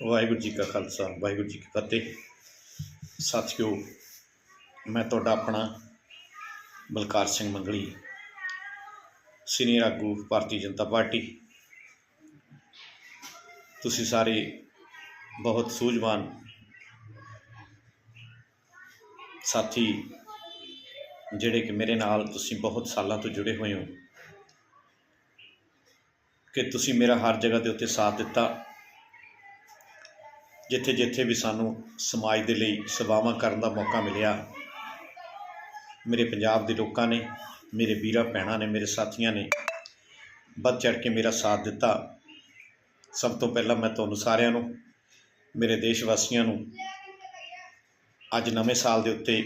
ਵਾਹਿਗੁਰੂ ਜੀ ਕਾ ਖਾਲਸਾ, ਵਾਹਿਗੁਰੂ ਜੀ ਕੀ ਫਤਿਹ। ਸਾਥੀਓ, ਮੈਂ ਤੁਹਾਡਾ ਆਪਣਾ ਬਲਕਾਰ ਸਿੰਘ ਮੰਗਲੀ, ਸੀਨੀਅਰ ਆਗੂ ਭਾਰਤੀ ਜਨਤਾ ਪਾਰਟੀ। ਤੁਸੀਂ ਸਾਰੇ ਬਹੁਤ ਸੂਝਵਾਨ ਸਾਥੀ, ਜਿਹੜੇ ਕਿ ਮੇਰੇ ਨਾਲ ਤੁਸੀਂ ਬਹੁਤ ਸਾਲਾਂ ਤੋਂ ਜੁੜੇ ਹੋਏ ਹੋ, ਕਿ ਤੁਸੀਂ ਮੇਰਾ ਹਰ ਜਗ੍ਹਾ ਦੇ ਉੱਤੇ ਸਾਥ ਦਿੱਤਾ। ਜਿੱਥੇ ਜਿੱਥੇ ਵੀ ਸਾਨੂੰ ਸਮਾਜ ਦੇ ਲਈ ਸੇਵਾਵਾਂ ਕਰਨ ਦਾ ਮੌਕਾ ਮਿਲਿਆ, ਮੇਰੇ ਪੰਜਾਬ ਦੇ ਲੋਕਾਂ ਨੇ, ਮੇਰੇ ਵੀਰਾਂ ਭੈਣਾਂ ਨੇ, ਮੇਰੇ ਸਾਥੀਆਂ ਨੇ ਵੱਧ ਚੜ ਕੇ ਮੇਰਾ ਸਾਥ ਦਿੱਤਾ। ਸਭ ਤੋਂ ਪਹਿਲਾਂ ਮੈਂ ਤੁਹਾਨੂੰ ਸਾਰਿਆਂ ਨੂੰ, ਮੇਰੇ ਦੇਸ਼ ਵਾਸੀਆਂ ਨੂੰ, ਅੱਜ ਨਵੇਂ ਸਾਲ ਦੇ ਉੱਤੇ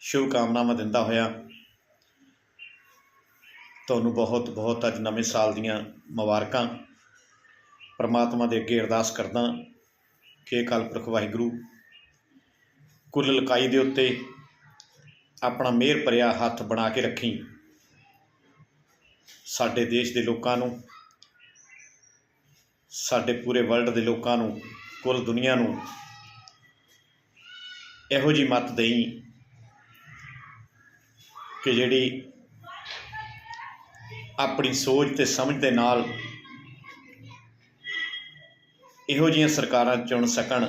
ਸ਼ੁਭ ਕਾਮਨਾਵਾਂ ਦਿੰਦਾ ਹੋਇਆ, ਤੁਹਾਨੂੰ ਬਹੁਤ ਬਹੁਤ ਅੱਜ ਨਵੇਂ ਸਾਲ ਦੀਆਂ ਮੁਬਾਰਕਾਂ। ਪਰਮਾਤਮਾ ਦੇ ਅੱਗੇ ਅਰਦਾਸ ਕਰਦਾ ਕਿ ਅਕਾਲ ਪੁਰਖ ਵਾਹਿਗੁਰੂ, ਕੁੱਲ ਲਕਾਈ ਦੇ ਉੱਤੇ ਆਪਣਾ ਮਿਹਰ ਭਰਿਆ ਹੱਥ ਬਣਾ ਕੇ ਰੱਖੀ। ਸਾਡੇ ਦੇਸ਼ ਦੇ ਲੋਕਾਂ ਨੂੰ, ਸਾਡੇ ਪੂਰੇ ਵਰਲਡ ਦੇ ਲੋਕਾਂ ਨੂੰ, ਕੁੱਲ ਦੁਨੀਆ ਨੂੰ ਇਹੋ ਜੀ ਮੱਤ ਦੇਈ ਕਿ ਜਿਹੜੀ ਆਪਣੀ ਸੋਚ ਤੇ ਸਮਝ ਦੇ ਨਾਲ ਇਹੋ ਜਿਹੀਆਂ ਸਰਕਾਰਾਂ ਚੁਣ ਸਕਣ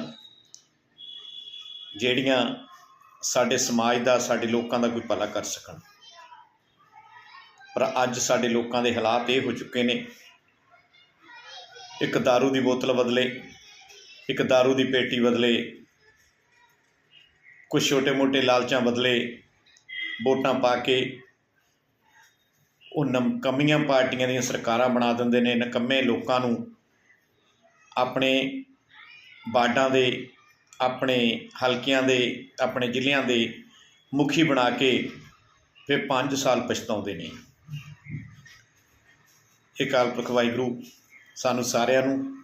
ਜਿਹੜੀਆਂ ਸਾਡੇ ਸਮਾਜ ਦਾ ਸਾਡੇ ਲੋਕਾਂ ਦਾ ਕੋਈ ਭਲਾ ਕਰ ਸਕਣ ਪਰ ਅੱਜ ਸਾਡੇ ਲੋਕਾਂ ਦੇ ਹਾਲਾਤ ਇਹ ਹੋ ਚੁੱਕੇ ਨੇ ਇੱਕ दारू ਦੀ ਬੋਤਲ ਬਦਲੇ ਇੱਕ दारू ਦੀ ਪੇਟੀ ਬਦਲੇ ਕੁਝ ਛੋਟੇ-ਮੋਟੇ ਲਾਲਚਾਂ ਬਦਲੇ ਵੋਟਾਂ ਪਾ ਕੇ ਉਹ ਨਕਮੀਆਂ ਪਾਰਟੀਆਂ ਦੀਆਂ ਸਰਕਾਰਾਂ ਬਣਾ ਦਿੰਦੇ ਨੇ ਨਕੰਮੇ ਲੋਕਾਂ ਨੂੰ ਆਪਣੇ ਵਾਰਡਾਂ ਦੇ, ਆਪਣੇ ਹਲਕਿਆਂ ਦੇ, ਆਪਣੇ ਜ਼ਿਲ੍ਹਿਆਂ ਦੇ ਮੁਖੀ ਬਣਾ ਕੇ ਫਿਰ 5 ਸਾਲ ਪਛਤਾਉਂਦੇ ਨੇ। ਇਹ ਕਾਲ ਪੁਰਖ ਵਾਹਿਗੁਰੂ ਸਾਨੂੰ ਸਾਰਿਆਂ ਨੂੰ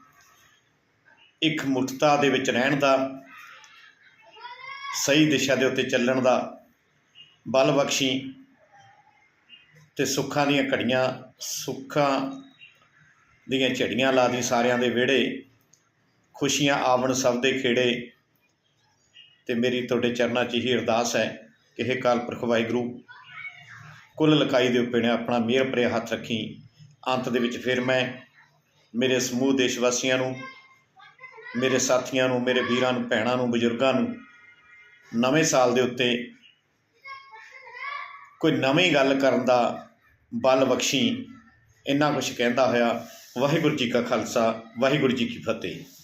ਇੱਕ ਮੁਕਤਤਾ ਦੇ ਵਿੱਚ ਰਹਿਣ ਦਾ, ਸਹੀ ਦਿਸ਼ਾ ਦੇ ਉੱਤੇ ਚੱਲਣ ਦਾ ਬਲ ਬਖਸ਼ੀ ਤੇ ਸੁੱਖਾਂ ਦੀਆਂ ਘੜੀਆਂ, ਸੁੱਖਾਂ ਦੀਆਂ ਝੜੀਆਂ ਲਾ ਦੀ ਸਾਰਿਆਂ ਦੇ ਵਿਹੜੇ ਖੁਸ਼ੀਆਂ ਆਵਣ ਸਭ ਦੇ ਖੇੜੇ। ਤੇ ਮੇਰੀ ਤੁਹਾਡੇ ਚਰਨਾਂ 'ਚ ਹੀ ਅਰਦਾਸ ਹੈ ਕਿ ਇਹ ਕਾਲ ਪੁਰਖ ਵਾਹਿਗੁਰੂ, ਕੁੱਲ ਲਕਾਈ ਦੇ ਉੱਪਰ ਨੇ ਆਪਣਾ ਮਿਹਰ ਭਰਿਆ ਹੱਥ ਰੱਖੀ। ਅੰਤ ਦੇ ਵਿੱਚ ਫਿਰ ਮੈਂ ਮੇਰੇ ਸਮੂਹ ਦੇਸ਼ ਵਾਸੀਆਂ ਨੂੰ, ਮੇਰੇ ਸਾਥੀਆਂ ਨੂੰ, ਮੇਰੇ ਵੀਰਾਂ ਨੂੰ, ਭੈਣਾਂ ਨੂੰ, ਬਜ਼ੁਰਗਾਂ ਨੂੰ ਨਵੇਂ ਸਾਲ ਦੇ ਉੱਤੇ ਕੋਈ ਨਵੀਂ ਗੱਲ ਕਰਨ ਦਾ ਬਲ ਬਖਸ਼ੀ। ਇੰਨਾ ਕੁਝ ਕਹਿੰਦਾ ਹੋਇਆ ਵਾਹਿਗੁਰੂ ਜੀ ਕਾ ਖਾਲਸਾ, ਵਾਹਿਗੁਰੂ ਜੀ ਕੀ ਫਤਿਹ।